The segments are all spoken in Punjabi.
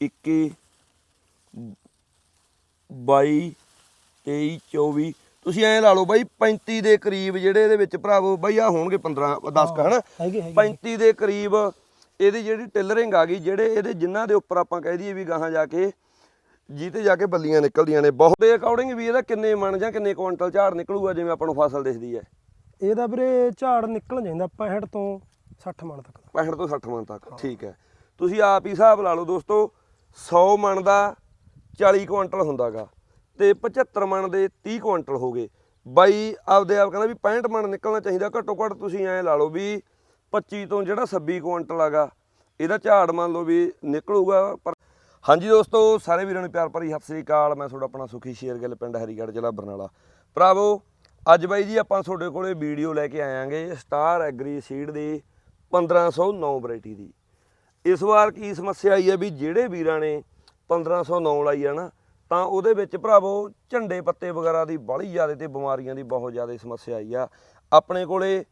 21 22 23 24 ਤੁਸੀਂ ਐਂ ਲਾ ਲਓ ਬਾਈ 35 ਦੇ ਕਰੀਬ ਜਿਹੜੇ ਇਹਦੇ ਵਿੱਚ ਭਰਾਵੋ ਬਾਈ ਆ ਹੋਣਗੇ 15 10 ਕ ਹਨਾ? ਹੈਗੇ ਹੈਗੇ 35 ਦੇ ਕਰੀਬ ਇਹਦੀ ਜਿਹੜੀ ਟਿਲਰਿੰਗ ਆ ਗਈ ਜਿਹੜੇ ਇਹਦੇ ਜਿਨ੍ਹਾਂ ਦੇ ਉੱਪਰ ਆਪਾਂ ਕਹਿ ਦਈਏ ਵੀ ਗਾਹਾਂ ਜਾ ਕੇ ਜੀਤੇ ਜਾ ਕੇ ਬੱਲੀਆਂ ਨਿਕਲਦੀਆਂ ਨੇ ਬਹੁਤ ਦੇ ਅਕੋਰਡਿੰਗ ਵੀ ਇਹਦਾ ਕਿੰਨੇ ਮਣ ਜਾਂ ਕਿੰਨੇ ਕੁਇੰਟਲ ਝਾੜ ਨਿਕਲੂਗਾ ਜਿਵੇਂ ਆਪਾਂ ਨੂੰ ਫਸਲ ਦਿਖਦੀ ਹੈ। ਇਹਦਾ ਵੀਰੇ ਝਾੜ ਨਿਕਲ ਜਾਂਦਾ 65 ਤੋਂ 60 ਮਣ ਤੱਕ ਦਾ। 65 ਤੋਂ 60 ਮਣ ਤੱਕ ਠੀਕ ਹੈ। ਤੁਸੀਂ ਆਪ ਹੀ ਹਿਸਾਬ ਲਾ ਲਓ ਦੋਸਤੋ 100 ਮਣ ਦਾ 40 ਕੁਇੰਟਲ ਹੁੰਦਾਗਾ ਤੇ 75 ਮਣ ਦੇ 30 ਕੁਇੰਟਲ ਹੋ ਗਏ। ਬਾਈ ਆਪਦੇ ਆਪ ਕਹਿੰਦਾ ਵੀ 65 ਮਣ ਨਿਕਲਣਾ ਚਾਹੀਦਾ ਘੱਟੋ ਘੱਟ ਤੁਸੀਂ ਐਂ ਲਾ ਲਓ ਵੀ 25 ਤੋਂ ਜਿਹੜਾ 26 ਕੁਇੰਟਲ ਆਗਾ, ਇਹਦਾ ਝਾੜ ਮੰਨ ਲਓ ਵੀ ਨਿਕਲੂਗਾ, ਪਰ ਹਾਂਜੀ ਦੋਸਤੋ, ਸਾਰੇ ਵੀਰਾਂ ਨੂੰ ਪਿਆਰ ਭਰੀ ਸਤਿ ਸ੍ਰੀ ਅਕਾਲ। ਮੈਂ ਤੁਹਾਡਾ ਆਪਣਾ ਸੁਖੀ ਸ਼ੇਰਗਿੱਲ ਪਿੰਡ ਹਰੀਗੜ੍ਹ, ਜ਼ਿਲ੍ਹਾ ਬਰਨਾਲਾ। ਭਰਾਵੋ, ਅੱਜ ਬਾਈ ਜੀ ਆਪਾਂ ਤੁਹਾਡੇ ਕੋਲੇ ਵੀਡੀਓ ਲੈ ਕੇ ਆਇਆਂਗੇ ਸਟਾਰ ਐਗਰੀ ਸੀਡ ਦੀ 1509 ਵੈਰਾਈਟੀ ਦੀ। ਇਸ ਵਾਰ ਕੀ ਸਮੱਸਿਆ ਆਈ ਹੈ ਵੀ ਜਿਹੜੇ ਵੀਰਾਂ ਨੇ 1509 ਲਾਈ ਆ ਨਾ ਤਾਂ ਉਹਦੇ ਵਿੱਚ ਭਰਾਵੋ ਝੰਡੇ ਪੱਤੇ ਵਗੈਰਾ ਦੀ ਬੜੀ ਜ਼ਿਆਦਾ ਤੇ ਬਿਮਾਰੀਆਂ ਦੀ ਬਹੁਤ ਜ਼ਿਆਦਾ ਸਮੱਸਿਆ ਆਈ ਆ। ਆਪਣੇ ਕੋਲੇ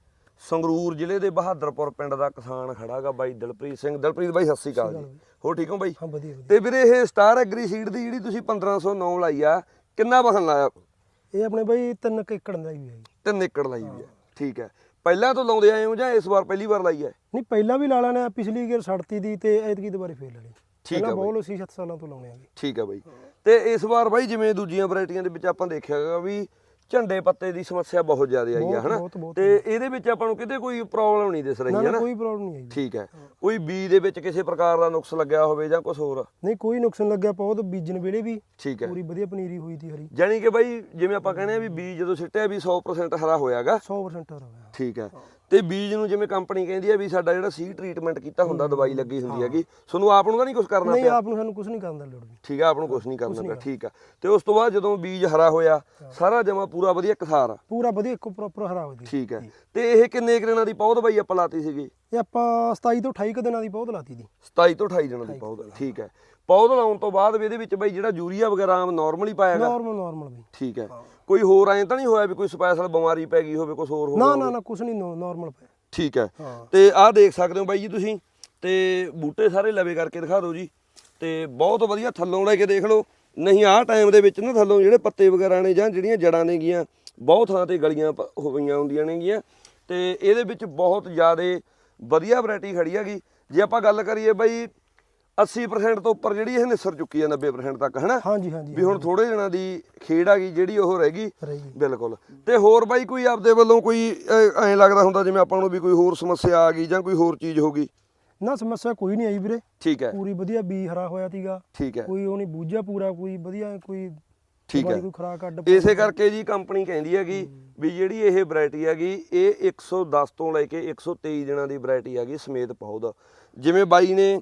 ਸੰਗਰੂਰ ਜ਼ਿਲ੍ਹੇ ਦੇ ਬਹਾਦਰਪੁਰ ਪਿੰਡ ਦਾ ਕਿਸਾਨ ਖੜਾਗਾ ਬਾਈ ਦਿਲਪ੍ਰੀਤ ਸਿੰਘ। ਦਿਲਪ੍ਰੀਤ ਬਾਈ ਸਤਿ ਸ਼੍ਰੀ ਅਕਾਲ ਜੀ। ਹੋ ਠੀਕ ਹੋ ਬਾਈ? ਹਾਂ ਵਧੀਆ ਤੇ ਵੀਰੇ ਇਹ ਸਟਾਰ ਐਗਰੀ ਸੀਡ ਦੀ ਜਿਹੜੀ ਤੁਸੀਂ 1509 ਲਾਈ ਆ ਕਿੰਨਾ ਬਹਨ ਲਾਇਆ? ਇਹ ਆਪਣੇ ਬਾਈ 3 ਏਕੜ ਦਾ ਹੀ ਹੈ ਜੀ। ਤਿੰਨ ਏਕੜ ਲਾਈ ਵੀ ਆ। ਠੀਕ ਹੈ। ਪਹਿਲਾਂ ਤੋਂ ਲਾਉਂਦੇ ਆਏ ਹੋ ਜਾਂ ਇਸ ਵਾਰ ਪਹਿਲੀ ਵਾਰ ਲਾਈ ਹੈ? ਨਹੀਂ ਪਹਿਲਾਂ ਵੀ ਲਾ ਲੈਣਾ ਪਿਛਲੀ ਗੇਰ ਸੜਤੀ ਦੀ ਤੇ ਐਤਕੀ ਦੁਬਾਰੇ ਫੇਰ ਲੈਣੀ। ਠੀਕ ਪਹਿਲਾਂ ਆ ਬਾਈ। ਬਹੁਤ ਸੀ 7 ਸਾਲਾਂ ਤੋਂ ਲਾਉਣੇ ਆਗੇ ਠੀਕ ਹੈ ਬਾਈ। ਤੇ ਇਸ ਵਾਰ ਬਾਈ ਜਿਵੇਂ ਦੂਜੀਆਂ ਵੈਰਾਈਟੀਆਂ ਦੇ ਵਿੱਚ ਆਪਾਂ ਦੇਖਿਆ ਹੈਗਾ ਵੀ ਝੰਡੇ ਪੱਤੇ ਦੀ ਸਮੱਸਿਆ ਬਹੁਤ ਜ਼ਿਆਦਾ ਆਈ ਹੈ ਬਹੁਤ, ਹਨਾ। ਤੇ ਇਹਦੇ ਵਿੱਚ ਆਪਾਂ ਨੂੰ ਕਿਤੇ ਕੋਈ ਪ੍ਰੋਬਲਮ ਨਹੀਂ ਦਿਸ ਰਹੀ ਹੈ ਨਾ ਕੋਈ ਪ੍ਰੋਬਲਮ ਨਹੀਂ ਆਈ। ਠੀਕ ਹੈ। ਕੋਈ ਬੀਜ ਦੇ ਵਿੱਚ ਕਿਸੇ ਪ੍ਰਕਾਰ ਦਾ ਨੁਕਸ ਲੱਗਿਆ ਹੋਵੇ ਜਾਂ ਕੁਝ ਹੋਰ? ਨਹੀਂ ਕੋਈ ਨੁਕਸਾਨ ਲੱਗਿਆ ਬਹੁਤ ਬੀਜਣ ਵੇਲੇ ਵੀ ਠੀਕ ਹੈ। ਪੂਰੀ ਵਧੀਆ ਪਨੀਰੀ ਹੋਈ ਤੀ ਹਰੀ। ਜਾਨੀ ਕਿ ਬਾਈ ਜਿਵੇਂ ਆਪਾਂ ਕਹਿੰਦੇ ਆ ਵੀ ਬੀਜ ਜਦੋਂ ਸਿੱਟਿਆ ਵੀ 100% ਹਰਾ ਹੋਇਆਗਾ। 100% ਹਰਾ ਹੋਇਆ। ਠੀਕ ਹੈ। ਤੇ ਬੀਜ ਨੂੰ ਜਿਵੇਂ ਕੰਪਨੀ ਕਹਿੰਦੀ ਹੈ ਵੀ ਸਾਡਾ ਜਿਹੜਾ ਸੀ ਟ੍ਰੀਟਮੈਂਟ ਕੀਤਾ ਹੁੰਦਾ ਦਵਾਈ ਲੱਗੀ ਹੁੰਦੀ ਹੈਗੀ ਤੁਹਾਨੂੰ ਆਪ ਨੂੰ ਤਾਂ ਨਹੀਂ ਕੁਝ ਕਰਨਾ ਨਹੀਂ ਪਿਆ? ਆਪ ਨੂੰ ਸਾਨੂੰ ਕੁਝ ਨਹੀਂ ਕਰਨ ਦਾ ਲੋੜ ਠੀਕ ਹੈ ਆਪ ਨੂੰ ਕੁਝ ਨਹੀਂ ਕਰਨਾ ਪਿਆ ਠੀਕ ਹੈ ਤੇ ਉਸ ਤੋਂ ਬਾਅਦ ਜਦੋਂ ਬੀਜ ਹਰਾ ਹੋਇਆ ਸਾਰਾ ਜਮਾ ਪੂਰਾ ਵਧੀਆ ਕਸਾਰ ਆ। ਪੂਰਾ ਵਧੀਆ ਇੱਕ ਪ੍ਰੋਪਰ ਹਰਾ ਹੋਇਆ ਜੀ ਠੀਕ ਹੈ ਤੇ ਇਹ ਕਿੰਨੇ ਕੁ ਦਿਨਾਂ ਦੀ ਪੌਦ ਬਾਈ ਆਪਾਂ ਲਾਤੀ ਸੀਗੀ? ਇਹ ਆਪਾਂ 27 ਤੋਂ 28 ਕੁ ਦਿਨਾਂ ਦੀ ਬਹੁਤ ਲਾਤੀ ਦੀ। 27 ਤੋਂ 28 ਦਿਨਾਂ ਦੀ ਪੌਦ ਠੀਕ ਹੈ ਪੌਦ ਲਾਉਣ ਤੋਂ ਬਾਅਦ ਵੀ ਇਹਦੇ ਵਿੱਚ ਬਾਈ ਜਿਹੜਾ ਯੂਰੀਆ ਵਗੈਰਾ ਆਮ ਨਾਰਮਲੀ ਪਾਇਆਗਾ ਨਾਰਮਲ ਨਾਰਮਲ ਵੀ ਠੀਕ ਹੈ। ਕੋਈ ਹੋਰ ਐਂ ਤਾਂ ਨਹੀਂ ਹੋਇਆ ਵੀ ਕੋਈ ਸਪੈਸ਼ਲ ਬਿਮਾਰੀ ਪੈ ਗਈ ਹੋਵੇ ਕੁਝ ਹੋਰ ਹੋ ਨਾ ਗਿਆ ਨਾ ਹੋਵੇ? ਨਾ ਕੁਝ ਨਹੀਂ ਨਾਰਮਲ ਪਿਆ। ਠੀਕ ਹੈ। ਹਾਂ। ਤੇ ਆਹ ਦੇਖ ਸਕਦੇ ਹੋ ਬਾਈ ਜੀ ਤੁਸੀਂ। ਤੇ ਬੂਟੇ ਸਾਰੇ ਲਵੇ ਕਰਕੇ ਦਿਖਾ ਦਿਓ ਜੀ। ਤੇ ਬਹੁਤ ਵਧੀਆ ਥੱਲੋਂ ਲੈ ਕੇ ਦੇਖ ਲਓ। ਨਹੀਂ ਆਹ ਟਾਈਮ ਦੇ ਵਿੱਚ ਨਾ ਥੱਲੋਂ ਜਿਹੜੇ ਪੱਤੇ ਵਗੈਰਾ ਨੇ ਜਾਂ ਜਿਹੜੀਆਂ ਜੜਾਂ ਨੇਗੀਆਂ ਬਹੁਤ ਥਾਂ ਤੇ ਗਲੀਆਂ ਪ- ਹੋਈਆਂ ਹੁੰਦੀਆਂ ਨੇਗੀਆਂ ਤੇ ਇਹਦੇ ਵਿੱਚ ਬਹੁਤ ਜ਼ਿਆਦਾ ਵਧੀਆ ਵੈਰਾਈਟੀ ਖੜੀ ਹੈਗੀ। ਜੇ ਆਪਾਂ ਗੱਲ ਕਰੀਏ ਬਾਈ 80% ਤੋਂ ਉੱਪਰ ਜਿਹੜੀ ਇਹ ਨਿਸਰ ਚੁੱਕੀ ਹੈ 90% ਤੱਕ ਹਨਾ? ਹਾਂਜੀ ਹਾਂਜੀ ਵੀ ਹੁਣ ਥੋੜੇ ਦਿਨਾਂ ਦੀ ਖੇਡ ਆ ਗਈ ਜਿਹੜੀ ਉਹ ਰਹਿ ਗਈ। ਰਹੀ। ਬਿਲਕੁਲ। ਤੇ ਹੋਰ ਬਾਈ ਕੋਈ ਆਪਦੇ ਵੱਲੋਂ ਕੋਈ ਅਹ, ਐਂ ਲੱਗਦਾ ਹੁੰਦਾ ਜਿਵੇਂ ਆਪਾਂ ਨੂੰ ਵੀ ਕੋਈ ਹੋਰ ਸਮੱਸਿਆ ਆ ਗਈ ਜਾਂ ਕੋਈ ਹੋਰ ਚੀਜ਼ ਹੋ ਗਈ? ਨਾ ਸਮੱਸਿਆ ਕੋਈ ਨਹੀਂ ਆਈ ਵੀਰੇ। ਠੀਕ ਹੈ। ਪੂਰੀ ਵਧੀਆ ਬੀ ਹਰਾ ਹੋਇਆ ਸੀਗਾ। ਠੀਕ ਹੈ। ਕੋਈ ਉਹ ਨਹੀਂ ਬੂਝਿਆ ਪੂਰਾ ਕੋਈ ਵਧੀਆ ਕੋਈ ਠੀਕ ਦਵਾਈ ਹੈ। ਕੋਈ ਖਰਾਕ ਅੱਡ ਇਸੇ ਕਰਕੇ ਜੀ ਕੰਪਨੀ ਕਹਿੰਦੀ ਹੈਗੀ ਵੀ ਜਿਹੜੀ ਇਹ ਵੈਰਾਈਟੀ ਹੈਗੀ ਇਹ 110 ਤੋਂ ਲੈ ਕੇ 123 ਦਿਨਾਂ ਦੀ ਵੈਰਾਈਟੀ ਹੈਗੀ ਸਮੇਤ ਪੌਦ ਜਿਵੇਂ ਬਾਈ ਨੇ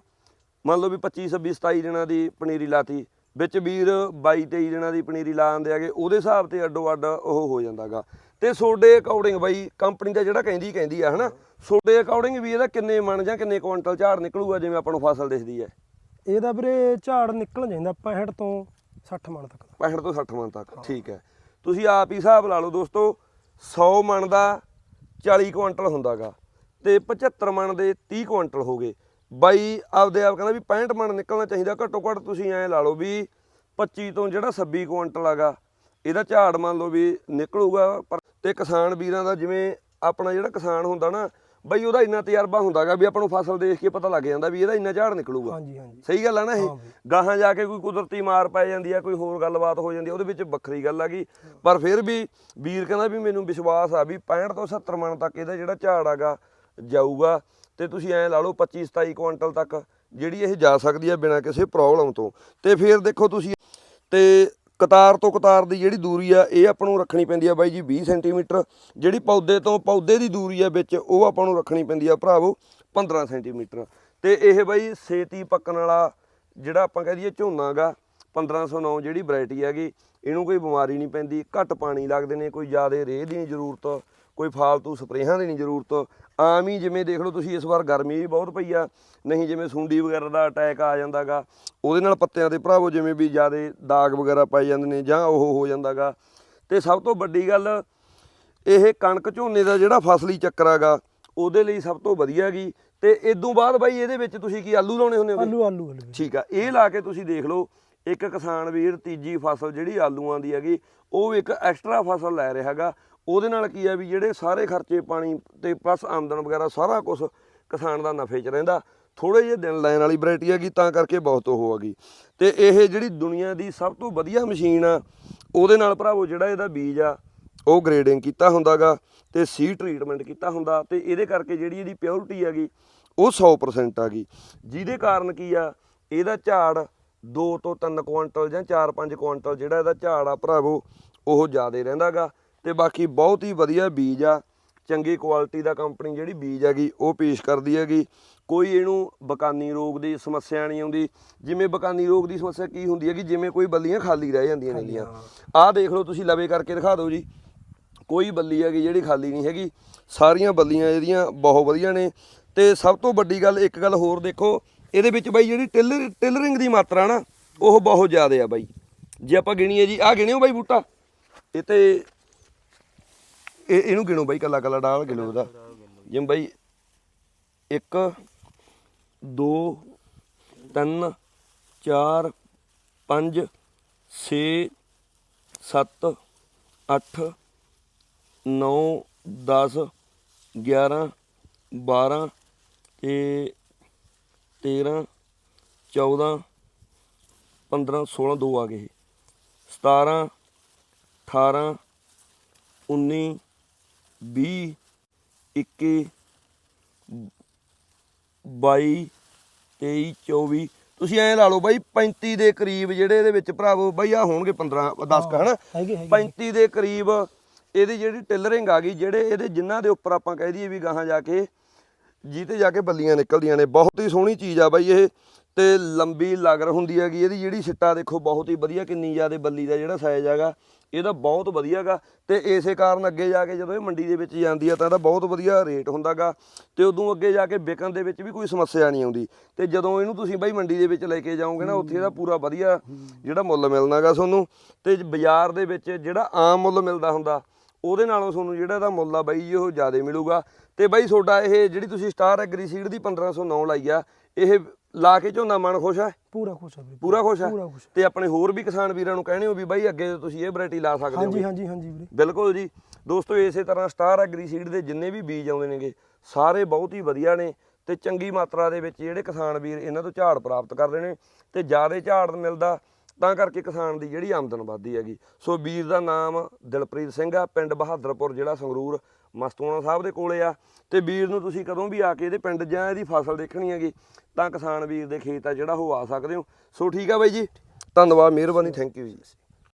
ਮੰਨ ਲਓ ਵੀ 25 26 27 ਦਿਨਾਂ ਦੀ ਪਨੀਰੀ ਲਾਤੀ ਵਿੱਚ ਵੀਰ 22 23 ਦਿਨਾਂ ਦੀ ਪਨੀਰੀ ਲਾ ਆਂਦੇ ਹੈਗੇ ਉਹਦੇ ਹਿਸਾਬ ਤੇ ਅੱਡੋ ਅੱਡ ਉਹ ਹੋ ਜਾਂਦਾਗਾ। ਤੇ ਤੁਹਾਡੇ ਅਕੋਰਡਿੰਗ ਬਾਈ ਕੰਪਨੀ ਦਾ ਜਿਹੜਾ ਕਹਿੰਦੀ ਕਹਿੰਦੀ ਆ ਹਨਾ? ਤੁਹਾਡੇ ਅਕੋਰਡਿੰਗ ਵੀ ਇਹਦਾ ਕਿੰਨੇ ਮਣ ਜਾਂ ਕਿੰਨੇ ਕੁਇੰਟਲ ਝਾੜ ਨਿਕਲੂਗਾ ਜਿਵੇਂ ਆਪਾਂ ਨੂੰ ਫਸਲ ਦਿਖਦੀ ਹੈ? ਇਹਦਾ ਵੀਰੇ ਝਾੜ ਨਿਕਲ ਜਾਂਦਾ 65 ਤੋਂ 60 ਮਣ ਤੱਕ ਦਾ। 65 ਤੋਂ 60 ਮਣ ਤੱਕ ਠੀਕ ਹੈ। ਤੁਸੀਂ ਆਪ ਹੀ ਹਿਸਾਬ ਲਾ ਲਓ ਦੋਸਤੋ 100 ਮਣ ਦਾ 40 ਕੁਇੰਟਲ ਹੁੰਦਾਗਾ ਤੇ 75 ਮਣ ਦੇ 30 ਕੁਇੰਟਲ ਹੋ ਗਏ। ਬਾਈ ਆਪਦੇ ਆਪ ਕਹਿੰਦਾ ਵੀ 65 ਮਣ ਨਿਕਲਣਾ ਚਾਹੀਦਾ ਘੱਟੋ ਘੱਟ ਤੁਸੀਂ ਐਂ ਲਾ ਲਓ ਵੀ 25 ਤੋਂ ਜਿਹੜਾ 26 ਕੁਇੰਟਲ ਆਗਾ ਇਹਦਾ ਝਾੜ ਮੰਨ ਲਓ ਵੀ ਨਿਕਲੂਗਾ ਪਰ ਤੇ ਕਿਸਾਨ ਵੀਰਾਂ ਦਾ ਜਿਵੇਂ ਆਪਣਾ ਜਿਹੜਾ ਕਿਸਾਨ ਹੁੰਦਾ ਨਾ ਬਈ ਉਹਦਾ ਇੰਨਾ ਤਜਰਬਾ ਹੁੰਦਾਗਾ ਵੀ ਆਪਾਂ ਨੂੰ ਫਸਲ ਦੇਖ ਕੇ ਪਤਾ ਲੱਗ ਜਾਂਦਾ ਵੀ ਇਹਦਾ ਇੰਨਾ ਝਾੜ ਨਿਕਲੂਗਾ। ਹਾਂਜੀ ਹਾਂਜੀ। ਸਹੀ ਗੱਲ ਆ ਨਾ ਇਹ। ਗਾਹਾਂ ਜਾ ਕੇ ਕੋਈ ਕੁਦਰਤੀ ਮਾਰ ਪੈ ਜਾਂਦੀ ਆ ਕੋਈ ਹੋਰ ਗੱਲਬਾਤ ਹੋ ਜਾਂਦੀ ਆ ਉਹਦੇ ਵਿੱਚ ਵੱਖਰੀ ਗੱਲ ਆ ਗਈ। ਪਰ ਫਿਰ ਵੀ ਵੀਰ ਕਹਿੰਦਾ ਵੀ ਮੈਨੂੰ ਵਿਸ਼ਵਾਸ ਆ ਵੀ 65 ਤੋਂ 70 ਮਣ ਤੱਕ ਇਹਦਾ ਜਿਹੜਾ ਝਾੜ ਆਗਾ ਜਾਊਗਾ। ਤੇ ਤੁਸੀਂ ਐਂ ਲਾ ਲਓ 25 27 ਕੁਇੰਟਲ ਤੱਕ ਜਿਹੜੀ ਇਹ ਜਾ ਸਕਦੀ ਹੈ ਬਿਨਾਂ ਕਿਸੇ ਪ੍ਰੋਬਲਮ ਤੋਂ। ਤੇ ਫਿਰ ਦੇਖੋ ਤੁਸੀਂ, ਤੇ ਕਤਾਰ ਤੋਂ ਕਤਾਰ ਦੀ ਜਿਹੜੀ ਦੂਰੀ ਆ, ਇਹ ਆਪਾਂ ਨੂੰ ਰੱਖਣੀ ਪੈਂਦੀ ਆ ਬਾਈ ਜੀ 20 ਸੈਂਟੀਮੀਟਰ। ਜਿਹੜੀ ਪੌਦੇ ਤੋਂ ਪੌਦੇ ਦੀ ਦੂਰੀ ਆ ਵਿੱਚ, ਉਹ ਆਪਾਂ ਨੂੰ ਰੱਖਣੀ ਪੈਂਦੀ ਆ ਭਰਾਵੋ 15 ਸੈਂਟੀਮੀਟਰ। ਤੇ ਇਹ ਬਾਈ ਸੇਤੀ ਪੱਕਣ ਵਾਲਾ ਜਿਹੜਾ ਆਪਾਂ ਕਹਿ ਦਈਏ ਝੋਨਾ ਗਾ 1509 ਜਿਹੜੀ ਵੈਰਾਈਟੀ ਹੈਗੀ, ਇਹਨੂੰ ਕੋਈ ਬਿਮਾਰੀ ਨਹੀਂ ਪੈਂਦੀ, ਘੱਟ ਪਾਣੀ ਲੱਗਦੇ ਨੇ, ਕੋਈ ਜ਼ਿਆਦਾ ਰੇਹ ਦੀ ਨਹੀਂ ਜ਼ਰੂਰਤ, ਕੋਈ ਫਾਲਤੂ ਸਪਰੇਹਾਂ ਦੀ ਨਹੀਂ ਜ਼ਰੂਰਤ ਆਮ ਹੀ ਜਿਵੇਂ ਦੇਖ ਲਓ ਤੁਸੀਂ ਇਸ ਵਾਰ ਗਰਮੀ ਵੀ ਬਹੁਤ ਪਈ ਆ ਨਹੀਂ ਜਿਵੇਂ ਸੁੰਡੀ ਵਗੈਰਾ ਦਾ ਅਟੈਕ ਆ ਜਾਂਦਾਗਾ ਉਹਦੇ ਨਾਲ ਪੱਤਿਆਂ ਤੇ ਭਰਾਵੋ ਜਿਵੇਂ ਵੀ ਜ਼ਿਆਦਾ ਦਾਗ ਵਗੈਰਾ ਪੈ ਜਾਂਦੇ ਨੇ ਜਾਂ ਉਹ ਹੋ ਜਾਂਦਾਗਾ। ਤੇ ਸਭ ਤੋਂ ਵੱਡੀ ਗੱਲ ਇਹ ਕਣਕ ਝੋਨੇ ਦਾ ਜਿਹੜਾ ਫਸਲੀ ਚੱਕਰ ਹੈਗਾ ਉਹਦੇ ਲਈ ਸਭ ਤੋਂ ਵਧੀਆ ਹੈਗੀ ਤੇ ਇਦੋਂ ਬਾਅਦ ਬਾਈ ਇਹਦੇ ਵਿੱਚ ਤੁਸੀਂ ਕੀ ਆਲੂ ਲਾਉਣੇ ਹੁੰਦੇ ਹੋ ਆਲੂ ਆਲੂ। ਠੀਕ ਆ ਇਹ ਲਾ ਕੇ ਤੁਸੀਂ ਦੇਖ ਲਓ ਇੱਕ ਕਿਸਾਨ ਵੀਰ ਤੀਜੀ ਫਸਲ ਜਿਹੜੀ ਆਲੂਆਂ ਦੀ ਹੈਗੀ ਉਹ ਇੱਕ ਐਕਸਟਰਾ ਫਸਲ ਲੈ ਰਿਹਾ ਹੈਗਾ। ਉਹਦੇ ਨਾਲ ਕੀ ਆ ਵੀ ਜਿਹੜੇ ਸਾਰੇ ਖਰਚੇ ਪਾਣੀ ਤੇ ਪਲੱਸ ਆਮਦਨ ਵਗੈਰਾ ਸਾਰਾ ਕੁਝ ਕਿਸਾਨ ਦਾ ਨਫੇ 'ਚ ਰਹਿੰਦਾ। ਥੋੜੇ ਜਿਹੇ ਦਿਨ ਲੈਣ ਵਾਲੀ ਵੈਰਾਈਟੀ ਹੈਗੀ, ਤਾਂ ਕਰਕੇ ਬਹੁਤ ਉਹ ਹੈਗੀ। ਤੇ ਇਹ ਜਿਹੜੀ ਦੁਨੀਆ ਦੀ ਸਭ ਤੋਂ ਵਧੀਆ ਮਸ਼ੀਨ ਆ, ਉਹਦੇ ਨਾਲ ਭਰਾਵੋ ਜਿਹੜਾ ਇਹਦਾ ਬੀਜ ਆ, ਉਹ ਗ੍ਰੇਡਿੰਗ ਕੀਤਾ ਹੁੰਦਾਗਾ ਤੇ ਸੀ ਟ੍ਰੀਟਮੈਂਟ ਕੀਤਾ ਹੁੰਦਾ ਤੇ ਇਹਦੇ ਕਰਕੇ ਜਿਹੜੀ ਇਹਦੀ ਪਿਓਰਿਟੀ ਹੈਗੀ, ਉਹ 100% ਗਈ ਜਿਹਦੇ ਕਾਰਨ ਕੀ ਆ, ਇਹਦਾ ਝਾੜ 2 ਤੋਂ 3 ਕੁਆਂਟਲ ਜਾਂ 4-5 ਕੁਆਂਟਲ ਜਿਹੜਾ ਇਹਦਾ ਝਾੜ ਆ ਭਰਾਵੋ, ਉਹ ਜ਼ਿਆਦੇ ਰਹਿੰਦਾਗਾ। ਤੇ ਬਾਕੀ ਬਹੁਤ ਹੀ ਵਧੀਆ ਬੀਜ ਆ। ਚੰਗੀ ਕੁਆਲਿਟੀ ਦਾ ਕੰਪਨੀ ਜਿਹੜੀ ਬੀਜ ਹੈਗੀ, ਉਹ ਪੇਸ਼ ਕਰਦੀ ਹੈਗੀ। ਕੋਈ ਇਹਨੂੰ ਬਕਾਨੀ ਰੋਗ ਦੀ ਸਮੱਸਿਆ ਨਹੀਂ ਆਉਂਦੀ। ਜਿਵੇਂ ਬਕਾਨੀ ਰੋਗ ਦੀ ਸਮੱਸਿਆ ਕੀ ਹੁੰਦੀ ਹੈਗੀ? ਜਿਵੇਂ ਕੋਈ ਬੱਲੀਆਂ ਖਾਲੀ ਰਹਿ ਜਾਂਦੀਆਂ ਨੇਗੀਆਂ ਆਹ ਦੇਖ ਲਓ ਤੁਸੀਂ, ਲਵੇ ਕਰਕੇ ਦਿਖਾ ਦਿਓ ਜੀ। ਕੋਈ ਬੱਲੀ ਹੈਗੀ ਜਿਹੜੀ ਖਾਲੀ ਨਹੀਂ ਹੈਗੀ। ਸਾਰੀਆਂ ਬੱਲੀਆਂ ਇਹਦੀਆਂ ਬਹੁਤ ਵਧੀਆ ਨੇ। ਤੇ ਸਭ ਤੋਂ ਵੱਡੀ ਗੱਲ, ਇੱਕ ਗੱਲ ਹੋਰ ਦੇਖੋ। ਇਹਦੇ ਵਿੱਚ ਬਾਈ ਜਿਹੜੀ ਟਿਲਰ ਟਿਲਰਿੰਗ ਦੀ ਮਾਤਰਾ ਨਾ, ਉਹ ਬਹੁਤ ਜ਼ਿਆਦਾ ਆ ਬਾਈ। ਜੇ ਆਪਾਂ ਗਿਣੀਏ ਜੀ, ਆਹ ਗਿਣਿਓ ਬਾਈ ਬੂਟਾ। ਇਹ ਤੇ ਇਹ ਇਹਨੂੰ ਗਿਣੋ ਬਾਈ, ਕੱਲਾ ਕੱਲਾ ਡਾਲ ਗਿਣੋ ਉਹਦਾ ਜਿਵੇਂ ਬਾਈ 1 2 3 4 5 6 7 8 9 10 11 12 ਤੇ 13 14 15 16 ਦੋ ਆ ਗਏ 17 18 19 20 21 22 23 24 ਤੁਸੀਂ ਐਂ ਲਾ ਲਓ ਬਾਈ 35 ਦੇ ਕਰੀਬ ਜਿਹੜੇ ਇਹਦੇ ਵਿੱਚ ਭਰਾਵੋ ਬਾਈ ਆ ਹੋਣਗੇ 15 10 ਕ ਹਨਾ ਹੈਗੇ ਹੈਗੇ। 35 ਦੇ ਕਰੀਬ ਇਹਦੀ ਜਿਹੜੀ ਟਿਲਰਿੰਗ ਆ ਗਈ ਜਿਹੜੇ ਇਹਦੇ ਜਿਨ੍ਹਾਂ ਦੇ ਉੱਪਰ ਆਪਾਂ ਕਹਿ ਦਈਏ ਵੀ ਗਾਹਾਂ ਜਾ ਕੇ ਜਿਹਤੇ ਜਾ ਕੇ ਬੱਲੀਆਂ ਨਿਕਲਦੀਆਂ ਨੇ। ਬਹੁਤ ਹੀ ਸੋਹਣੀ ਚੀਜ਼ ਆ ਬਾਈ ਇਹ। ਤੇ ਲੰਬੀ ਲਗਰ ਹੁੰਦੀ ਹੈਗੀ, ਇਹਦੀ ਜਿਹੜੀ ਸਿੱਟਾ ਦੇਖੋ ਬਹੁਤ ਹੀ ਵਧੀਆ, ਕਿੰਨੀ ਜ਼ਿਆਦਾ ਬੱਲੀ ਦਾ ਜਿਹੜਾ ਸਾਈਜ਼ ਹੈਗਾ ਇਹਦਾ ਬਹੁਤ ਵਧੀਆਗਾ ਤੇ ਇਸੇ ਕਾਰਨ ਅੱਗੇ ਜਾ ਕੇ ਜਦੋਂ ਇਹ ਮੰਡੀ ਦੇ ਵਿੱਚ ਜਾਂਦੀ ਆ, ਤਾਂ ਇਹਦਾ ਬਹੁਤ ਵਧੀਆ ਰੇਟ ਹੁੰਦਾਗਾ ਤੇ ਉਦੋਂ ਅੱਗੇ ਜਾ ਕੇ ਵਿਕਣ ਦੇ ਵਿੱਚ ਵੀ ਕੋਈ ਸਮੱਸਿਆ ਨਹੀਂ ਆਉਂਦੀ। ਤੇ ਜਦੋਂ ਇਹਨੂੰ ਤੁਸੀਂ ਬਾਈ ਮੰਡੀ ਦੇ ਵਿੱਚ ਲੈ ਕੇ ਜਾਓਗੇ ਨਾ, ਉੱਥੇ ਇਹਦਾ ਪੂਰਾ ਵਧੀਆ ਜਿਹੜਾ ਮੁੱਲ ਮਿਲਣਾਗਾ ਤੁਹਾਨੂੰ। ਤੇ ਬਾਜ਼ਾਰ ਦੇ ਵਿੱਚ ਜਿਹੜਾ ਆਮ ਮੁੱਲ ਮਿਲਦਾ ਹੁੰਦਾ, ਉਹਦੇ ਨਾਲੋਂ ਤੁਹਾਨੂੰ ਜਿਹੜਾ ਇਹਦਾ ਮੁੱਲ ਆ ਬਾਈ ਜੀ, ਉਹ ਜ਼ਿਆਦਾ ਮਿਲੂਗਾ। ਤੇ ਬਾਈ ਤੁਹਾਡਾ ਇਹ ਜਿਹੜੀ ਤੁਸੀਂ ਸਟਾਰ ਐਗਰੀ ਸੀਡ ਦੀ 1509 ਲਾਈ ਆ, ਇਹ ਲਾ ਕੇ ਝੋਨਾ ਮਨ ਖੁਸ਼ ਆ? ਪੂਰਾ ਖੁਸ਼ ਆ ਵੀਰੇ ਪੂਰਾ ਖੁਸ਼ ਆ? ਪੂਰਾ ਖੁਸ਼ ਤੇ ਆਪਣੇ ਹੋਰ ਵੀ ਕਿਸਾਨ ਵੀਰਾਂ ਨੂੰ ਕਹਿਣੇ ਹੋ ਵੀ ਬਾਈ ਅੱਗੇ ਤੁਸੀਂ ਇਹ ਵੈਰਾਈਟੀ ਲਾ ਸਕਦੇ ਹੋ ਹਾਂਜੀ ਹਾਂਜੀ ਹਾਂਜੀ ਵੀਰੇ। ਬਿਲਕੁਲ ਜੀ। ਦੋਸਤੋ ਇਸੇ ਤਰ੍ਹਾਂ ਸਟਾਰ ਐਗਰੀ ਸੀਡ ਦੇ ਜਿੰਨੇ ਵੀ ਬੀਜ ਆਉਂਦੇ ਨੇਗੇ ਸਾਰੇ ਬਹੁਤ ਹੀ ਵਧੀਆ ਨੇ ਤੇ ਚੰਗੀ ਮਾਤਰਾ ਦੇ ਵਿੱਚ ਜਿਹੜੇ ਕਿਸਾਨ ਵੀਰ ਇਹਨਾਂ ਤੋਂ ਝਾੜ ਪ੍ਰਾਪਤ ਕਰਦੇ ਨੇ ਤੇ ਜ਼ਿਆਦਾ ਝਾੜ ਮਿਲਦਾ ਤਾਂ ਕਰਕੇ ਕਿਸਾਨ ਦੀ ਜਿਹੜੀ ਆਮਦਨ ਵੱਧਦੀ ਹੈਗੀ। ਸੋ ਵੀਰ ਦਾ ਨਾਮ ਦਿਲਪ੍ਰੀਤ ਸਿੰਘ ਆ, ਪਿੰਡ ਬਹਾਦਰਪੁਰ, ਜ਼ਿਲ੍ਹਾ ਸੰਗਰੂਰ ਮਸਤੂਆਣਾ ਸਾਹਿਬ ਦੇ ਕੋਲੇ ਆ। ਤੇ ਵੀਰ ਨੂੰ ਤੁਸੀਂ ਕਦੋਂ ਵੀ ਆ ਕੇ ਇਹਦੇ ਪਿੰਡ ਜਾਂ ਇਹਦੀ ਫਸਲ ਦੇਖਣੀ ਹੈਗੀ, ਤਾਂ ਕਿਸਾਨ ਵੀਰ ਦੇ ਖੇਤ ਆ ਜਿਹੜਾ ਉਹ ਆ ਸਕਦੇ ਹੋ। ਸੋ ਠੀਕ ਆ ਬਾਈ ਜੀ, ਧੰਨਵਾਦ, ਮਿਹਰਬਾਨੀ ਥੈਂਕ ਯੂ ਜੀ।